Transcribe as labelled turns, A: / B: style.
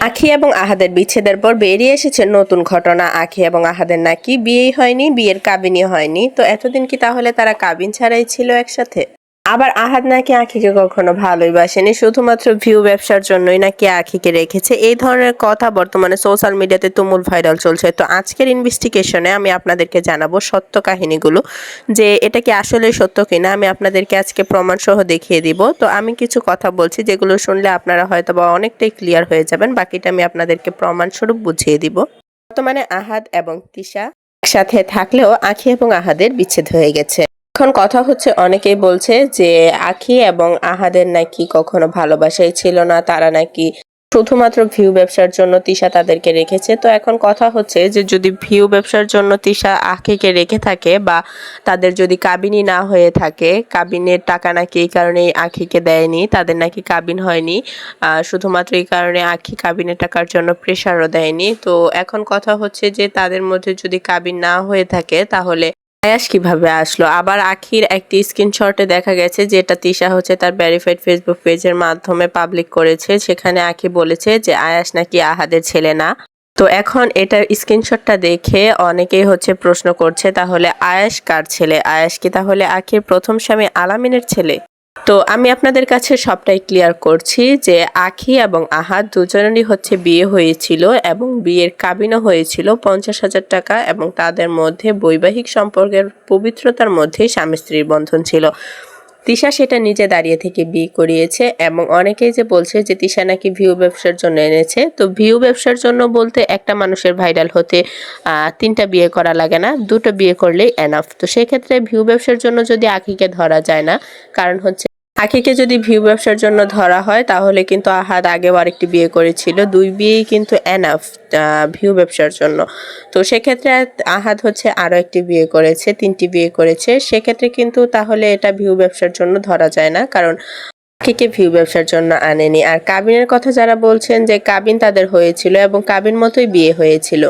A: আখি এবং আহাদের বিচ্ছেদের পর বেরিয়ে এসেছে নতুন ঘটনা। আখি এবং আহাদের নাকি বিয়েই হয়নি, বিয়ের কাবিনই হয়নি। তো এতদিন কি তাহলে তারা কাবিন ছাড়াই ছিল একসাথে? আবার আহাদ নাকি আখিকে কখনো ভালোই বাসেনি? শুধুমাত্র ভিউ ব্যবসার জন্যই নাকি আখিকে রেখেছে। এই ধরনের কথা বর্তমানে সোশ্যাল মিডিয়াতে তুমুল ভাইরাল চলছে। তো আজকের ইনভেস্টিগেশনে আমি আপনাদেরকে জানাব সত্য কাহিনীগুলো, যে এটা কি আসলে সত্য কিনা আমি আপনাদেরকে আজকে প্রমাণ সহ দেখিয়ে দিব। তো আমি কিছু কথা বলছি, যেগুলো শুনলে আপনারা হয়তো বা অনেকটাই ক্লিয়ার হয়ে যাবেন। বাকিটা আমি আপনাদেরকে প্রমাণস্বরূপ বুঝিয়ে দিব। বর্তমানে আহাদ এবং তিশা একসাথে থাকলেও আখি এবং আহাদের বিচ্ছেদ হয়ে গেছে। এখন কথা হচ্ছে অনেকেই বলছে যে আখি এবং আহাদের নাকি কখনো ভালোবাসাই ছিল না, তারা নাকি শুধুমাত্র ভিউ ব্যবসার জন্য তিশা তাদেরকে রেখেছে। তো এখন কথা হচ্ছে যে যদি ভিউ ব্যবসার জন্য তিশা আখিকে রেখে থাকে বা তাদের যদি কাবিনী না হয়ে থাকে, কাবিনের টাকা নাকি এই কারণে আখিকে দেয়নি, তাদের নাকি কাবিন হয়নি শুধুমাত্র এই কারণে আখি কাবিনের টাকার জন্য প্রেশারও দেয়নি। তো এখন কথা হচ্ছে যে তাদের মধ্যে যদি কাবিন না হয়ে থাকে, তাহলে আয়াস কীভাবে আসলো? আবার আখির একটি স্ক্রিনশটে দেখা গেছে যেটা তিশা হচ্ছে তার ভেরিফাইড ফেসবুক পেজের মাধ্যমে পাবলিক করেছে। সেখানে আখি বলেছে যে, আয়াস নাকি আহাদের ছেলে না? তো এখন এটার স্ক্রিনশটটা দেখে অনেকেই হচ্ছে প্রশ্ন করছে, তাহলে আয়াস কার ছেলে? আয়াস কি তাহলে আখির প্রথম স্বামী আলামিনের ছেলে? তো আমি আপনাদের কাছে সবটাই ক্লিয়ার করছি যে আখি এবং আহাদ দুজনেরই হচ্ছে বিয়ে হয়েছিল এবং বিয়ের কাবিনও হয়েছিল পঞ্চাশ হাজার টাকা এবং তাদের মধ্যে বৈবাহিক সম্পর্কের পবিত্রতার মধ্যে স্বামী স্ত্রীর বন্ধন ছিল। তিশা সেটা নিজে দাঁড়িয়ে থেকে বিয়ে করিয়েছে এবং অনেকেই যে বলছে যে তিশা নাকি ভিউ ব্যবসার জন্য এনেছে। তো ভিউ ব্যবসার জন্য বলতে একটা মানুষের ভাইরাল হতে তিনটা বিয়ে করা লাগে না, দুটো বিয়ে করলেই এনাফ তো সেক্ষেত্রে ভিউ ব্যবসার জন্য যদি আখিকে ধরা যায় না, কারণ হচ্ছে আখিকে যদি ভিউ ব্যবসার জন্য ধরা হয়, তাহলে কিন্তু আহাদ আগেও আরেকটি বিয়ে করেছিল। দুই বিয়েই কিন্তু এনাফ ভিউ ব্যবসার জন্য। তো সেক্ষেত্রে আহাদ হচ্ছে আরও একটি বিয়ে করেছে, তিনটি বিয়ে করেছে। সেক্ষেত্রে কিন্তু তাহলে এটা ভিউ ব্যবসার জন্য ধরা যায় না, কারণ আখিকে ভিউ ব্যবসার জন্য আনেনি। আর কাবিনের কথা যারা বলছেন যে কাবিন তাদের হয়েছিল এবং কাবিন মতোই বিয়ে হয়েছিল।